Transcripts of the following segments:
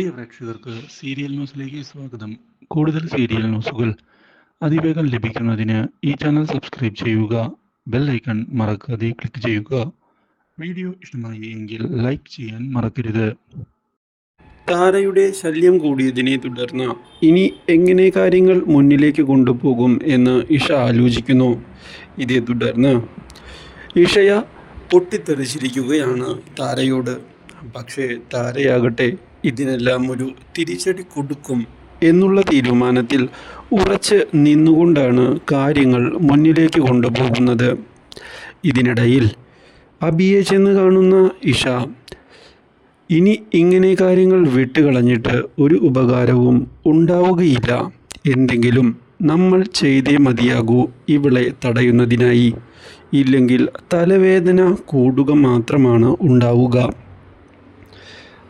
പ്രിയ പ്രേക്ഷകർക്ക് സീരിയൽ ന്യൂസിലേക്ക് സ്വാഗതം. കൂടുതൽ സീരിയൽ ന്യൂസുകൾ അതിവേഗം ലഭിക്കുന്നതിന് ഈ ചാനൽ സബ്സ്ക്രൈബ് ചെയ്യുക ബെൽ ഐക്കൺ മറക്കാതെ ക്ലിക്ക് ചെയ്യുക. വീഡിയോ ഇഷ്ടമായി എങ്കിൽ ലൈക്ക് ചെയ്യാൻ മറക്കരുത്. താരയുടെ ശല്യം കൂടിയതിനെ തുടർന്ന് ഇനി എങ്ങനെ കാര്യങ്ങൾ മുന്നിലേക്ക് കൊണ്ടുപോകും എന്ന് ഇഷ ആലോചിക്കുന്നു. ഇതേ തുടർന്ന് ഇഷയ പൊട്ടിത്തെറിച്ചിരിക്കുകയാണ് താരയോട്. പക്ഷേ താരയാകട്ടെ ഇതിനെല്ലാം ഒരു തിരിച്ചടി കൊടുക്കും എന്നുള്ള തീരുമാനത്തിൽ ഉറച്ച് നിന്നുകൊണ്ടാണ് കാര്യങ്ങൾ മുന്നിലേക്ക് കൊണ്ടുപോകുന്നത്. ഇതിനിടയിൽ അബിയെ ചെന്ന് കാണുന്ന ഇഷ ഇനി ഇങ്ങനെ കാര്യങ്ങൾ വിട്ടുകളഞ്ഞിട്ട് ഒരു ഉപകാരവും ഉണ്ടാവുകയില്ല. എന്തെങ്കിലും നമ്മൾ ചെയ്തേ മതിയാകൂ ഇവളെ തടയുന്നതിനായി. ഇല്ലെങ്കിൽ തലവേദന കൂടുക മാത്രമാണ് ഉണ്ടാവുക.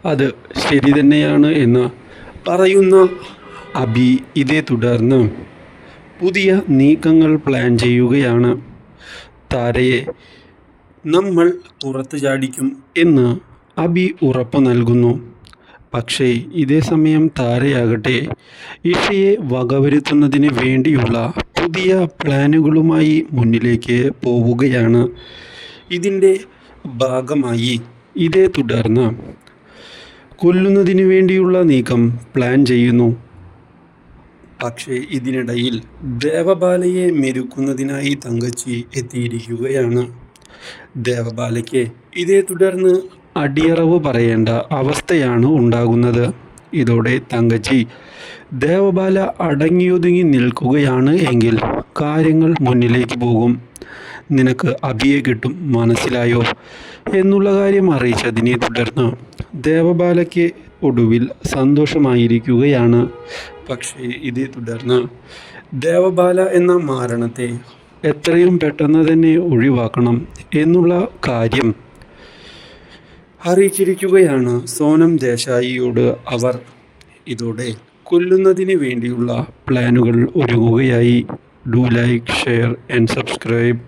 അത് ശരി തന്നെയാണ് എന്ന് പറയുന്ന അബി ഇതേ തുടർന്ന് പുതിയ നീക്കങ്ങൾ പ്ലാൻ ചെയ്യുകയാണ്. താരയെ നമ്മൾ പുറത്ത് ചാടിക്കും എന്ന് അബി ഉറപ്പ് നൽകുന്നു. പക്ഷേ ഇതേ സമയം താരയാകട്ടെ ഇഷയെ വകവരുത്തുന്നതിന് വേണ്ടിയുള്ള പുതിയ പ്ലാനുകളുമായി മുന്നിലേക്ക് പോവുകയാണ്. ഇതിന്റെ ഭാഗമായി ഇതേ തുടർന്ന് കൊല്ലുന്നതിന് വേണ്ടിയുള്ള നീക്കം പ്ലാൻ ചെയ്യുന്നു. പക്ഷേ ഇതിനിടയിൽ ദേവബാലയെ മെരുക്കുന്നതിനായി തങ്കച്ചി എത്തിയിരിക്കുകയാണ്. ദേവബാലയ്ക്ക് ഇതേ തുടർന്ന് അടിയറവ് പറയേണ്ട അവസ്ഥയാണ് ഉണ്ടാകുന്നത്. ഇതോടെ തങ്കച്ചി ദേവബാല അടങ്ങിയൊതുങ്ങി നിൽക്കുകയാണ് എങ്കിൽ കാര്യങ്ങൾ മുന്നിലേക്ക് പോകും. നിനക്ക് അഭിയെ കിട്ടും മനസ്സിലായോ? എന്നുള്ള കാര്യം അറിയിച്ചതിനെ തുടർന്ന് ദേവബാലയ്ക്ക് ഒടുവിൽ സന്തോഷമായിരിക്കുകയാണ്. പക്ഷേ ഇതേ തുടർന്ന് ദേവബാല എന്ന മാരണത്തെ എത്രയും പെട്ടെന്ന് തന്നെ ഒഴിവാക്കണം എന്നുള്ള കാര്യം അറിയിച്ചിരിക്കുകയാണ് സോനം ദേശായിയോട് അവർ. ഇതോടെ കൊല്ലുന്നതിന് വേണ്ടിയുള്ള പ്ലാനുകൾ ഒരുങ്ങുകയായി. Do like share and subscribe.